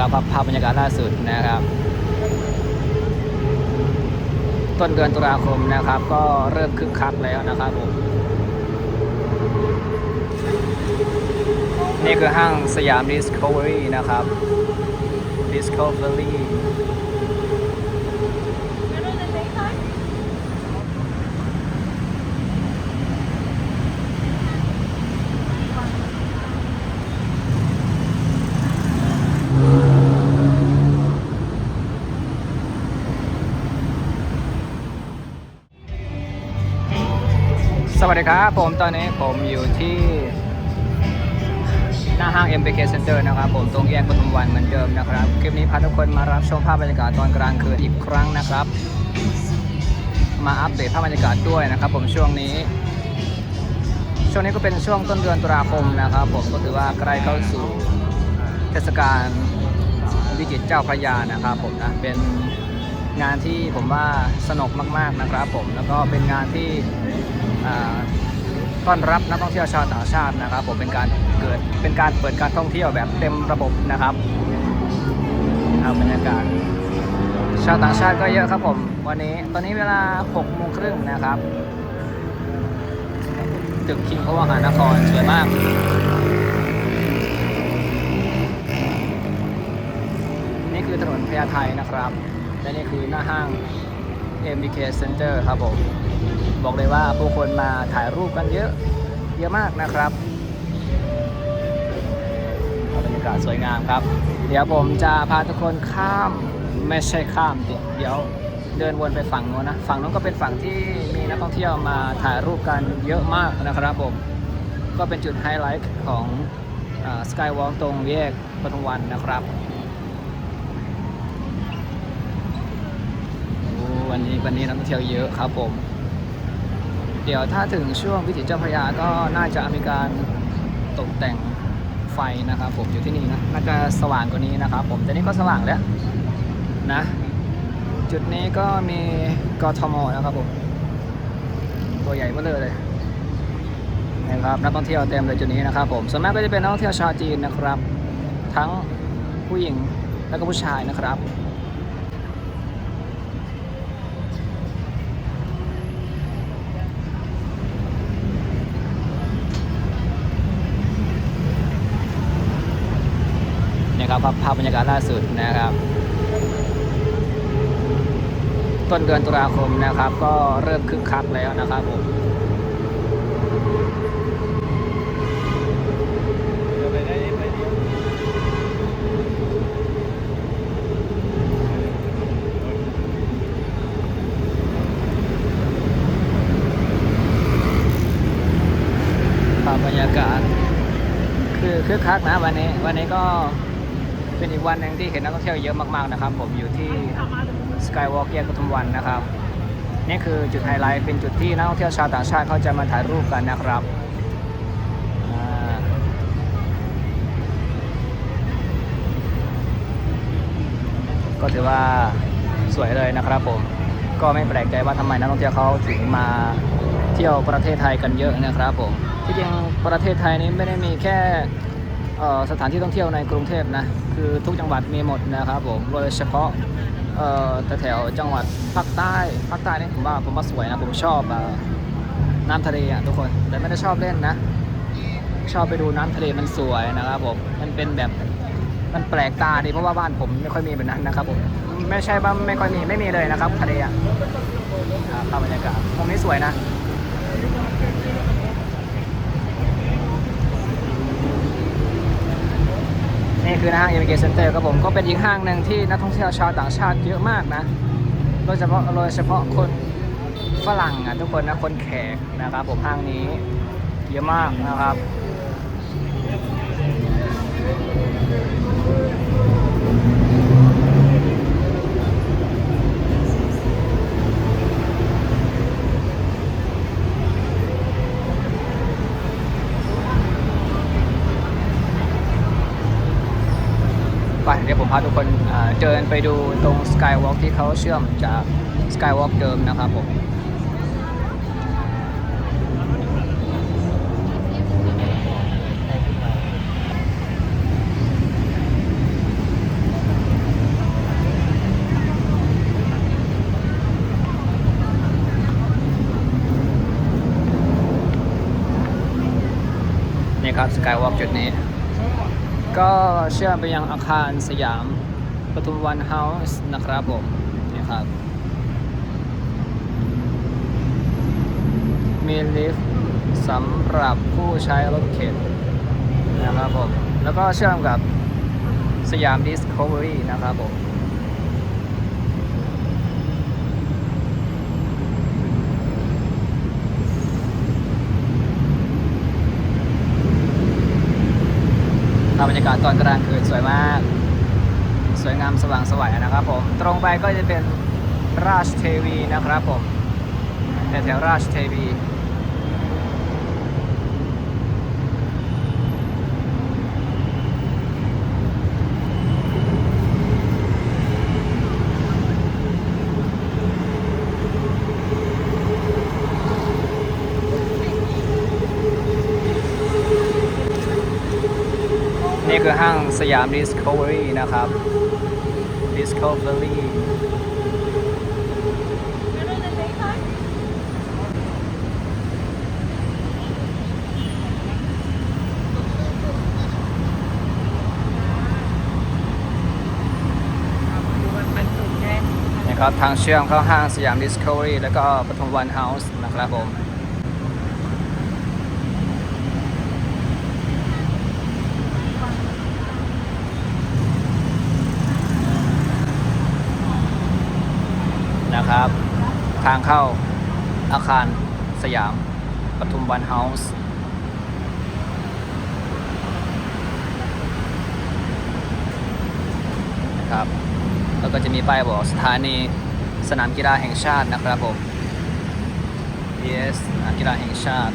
ครับภาพบรรยากาศล่าสุดนะครับ ต้นเดือนตุลาคมนะครับ ก็เริ่มคึกคักแล้วนะครับผมนี่คือห้างสยามดิสคัฟเวอรี่นะครับ Discovery วัสดีครับ ผมตอนนี้ผมอยู่ที่ หน้าห้าง MBK Center นะครับ ผมตรงแยกปทุมวันเหมือนเดิมนะครับ คลิปนี้พาทุกคนมารับชมภาพบรรยากาศตอนกลางคืนอีกครั้งนะครับ มาอัปเดตภาพบรรยากาศด้วยนะครับ ผมช่วงนี้ ช่วงนี้ก็เป็นช่วงต้นเดือนตุลาคมนะครับ ผมก็ถือว่าใกล้เข้าสู่เทศกาลวิจิตรเจ้าพระยานะครับ ผมนะเป็นงานที่ผมว่าสนุกมาก ๆนะครับ ผมแล้วก็เป็นงานที่ ต้อนรับนักท่องเที่ยวชาวต่างชาตินะครับ ผมเป็นการเกิดเป็นการเปิดการท่องเที่ยวแบบเต็มระบบนะครับเอาบรรยากาศชาวต่างชาติก็เยอะครับผมวันนี้ตอนนี้เวลา6โมงครึ่งนะครับตึกคิงพาวหานครสวยมากนี่คือถนนพญาไทนะครับและนี่คือหน้าห้าง MBK Center ครับผม บอกเลยว่าผู้คนมาถ่ายรูปกันเยอะเยอะมากนะครับบรรยากาศสวยงามครับ เดี๋ยวผมจะพาทุกคนข้ามไม่ใช่ข้ามดิเดี๋ยวเดินวนไปฝั่งโน้นนะ ฝั่งโน้นก็เป็นฝั่งที่มีนักท่องเที่ยวมาถ่ายรูปกันเยอะมากนะครับผม ก็เป็นจุดไฮไลท์ของสกายวอล์กตรงแยกปทุมวันนะครับวันนี้วันนี้นักท่องเที่ยวเยอะครับผม เดี๋ยวถ้าถึงช่วงวิถีเจ้าพระยาก็น่าจะมีการตกแต่งไฟนะครับผมอยู่ที่นี่นะน่าจะสว่างกว่านี้นะครับ ผมแต่นี่ก็สว่างแล้วนะ จุดนี้ก็มีกทมนะครับผมตัวใหญ่เบ้อเลยนะครับนักท่องเที่ยวเต็มเลยจุดนี้นะครับ ผมส่วนมากก็จะเป็นนักท่องเที่ยวชาวจีนนะครับ ทั้งผู้หญิงและก็ผู้ชายนะครับ ครับพภาพบรรยากาศล่าสุดนะครับ ต้นเดือนตุลาคมนะครับ ก็เริ่มคึกคักแล้วนะครับผมภาพบรรยากาศ คือคึกคักนะวันนี้ วันนี้ก็ เป็นอีกวันหนึ่งที่เห็นนักท่องเที่ยวเยอะมากๆนะครับ ผมอยู่ที่สกายวอล์กแยกปทุมวันนะครับ นี่คือจุดไฮไลท์เป็นจุดที่นักท่องเที่ยวชาวต่างชาติเขาจะมาถ่ายรูปกันนะครับก็ถือว่าสวยเลยนะครับผมก็ไม่แปลกใจว่าทำไมนักท่องเที่ยวเขาถึงมาเที่ยวประเทศไทยกันเยอะนะครับผมที่จริงประเทศไทยนี้ไม่ได้มีแค่ สถานที่ท่องเที่ยวในกรุงเทพนะคือทุกจังหวัดมีหมดนะครับผมโดยเฉพาะเอ่อแต่แถวจังหวัดภาคใต้ภาคใต้นี่ผมว่าผมว่าสวยนะผมชอบอน้ำทะเลอะทุกคนแต่ไม่ได้ชอบเล่นนะ ชอบไปดูน้ำทะเลมันสวยนะครับผมมันเป็นแบบมันแปลกตาดีเพราะว่าบ้านผมไม่ค่อยมีแบบนั้นนะครับผมไม่ใช่ว่าไม่ค่อยมีไม่มีเลยนะครับทะเลอะภาพบรรยากาศตรงนี้สวยนะ นี่คือห้างเอเมเกเซ็นเตอร์ครับผมก็เป็นอีกห้างหนึ่งที่นักท่องเที่ยวชาวต่างชาติเยอะมากนะโดยเฉพาะโดยเฉพาะคนฝรั่งอะทุกคนนะคนแขกนะครับผมห้างนี้เยอะมากนะครับ พาทุกคนเดินไปดูตรงสกายวอล์กที่เขาเชื่อมจากสกายวอล์กเดิมนะครับผมนี่ครับสกายวอล์กจุดนี้ ก็เชื่อมไปยังอาคารสยามปทุมวันเฮาส์นะครับผมนี่ครับ มีลิฟต์สำหรับผู้ใช้รถเข็นนะครับผม แล้วก็เชื่อมกับสยามดิสคัฟเวอรี่นะครับผม บรรยากาศตอนกลางคืนสวยมาก สวยงามสว่างสวยนะครับผม ตรงไปก็จะเป็นราชเทวีนะครับผมแถวราชเทวี นี่คือห้างสยาม Discovery นะครับ Discovery นะครับทางเชื่อมเข้าห้างสยาม Discovery แล้วก็ปทุมวันเฮาส์นะครับผม ครับ ทางเข้าอาคารสยามปทุมวันเฮาส์นะครับ แล้วก็จะมีป้ายบอกสถานีสนามกีฬาแห่งชาตินะครับผม yes สนามกีฬาแห่งชาติ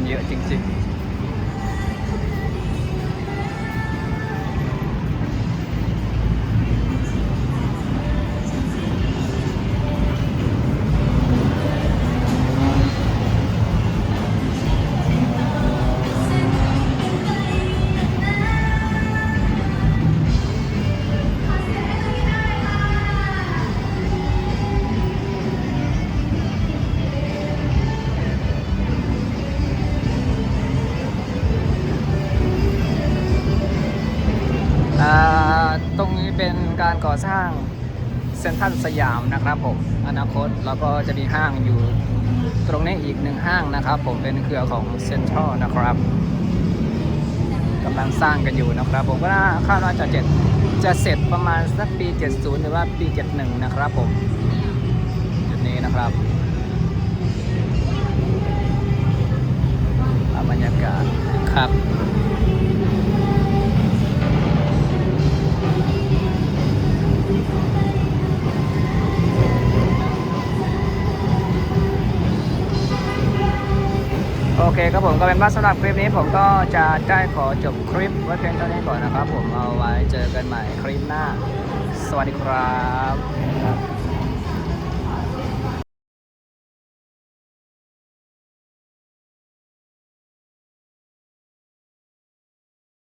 คนเยอะจริง ๆ ตรงนี้เป็นการก่อสร้างเซ็นทรัลสยามนะครับผมอนาคตแล้วก็จะมีห้างอยู่ตรงนี้อีกหนึ่งห้างนะครับ ผมเป็นเครือของเซ็นทรัลนะครับกำลังสร้างกันอยู่นะครับ ผมก็น่าคาดว่าจะเจ็ดจะเสร็จประมาณสักปี 70 หรือว่าปี 71 นะครับผมจุดนี้นะครับ โอเคครับผมก็เป็นว่าสำหรับคลิปนี้ผมก็จะได้ขอจบคลิปไว้เพียงเท่านี้ก่อนนะครับ ผมเอาไว้เจอกันใหม่คลิปหน้า สวัสดีครับ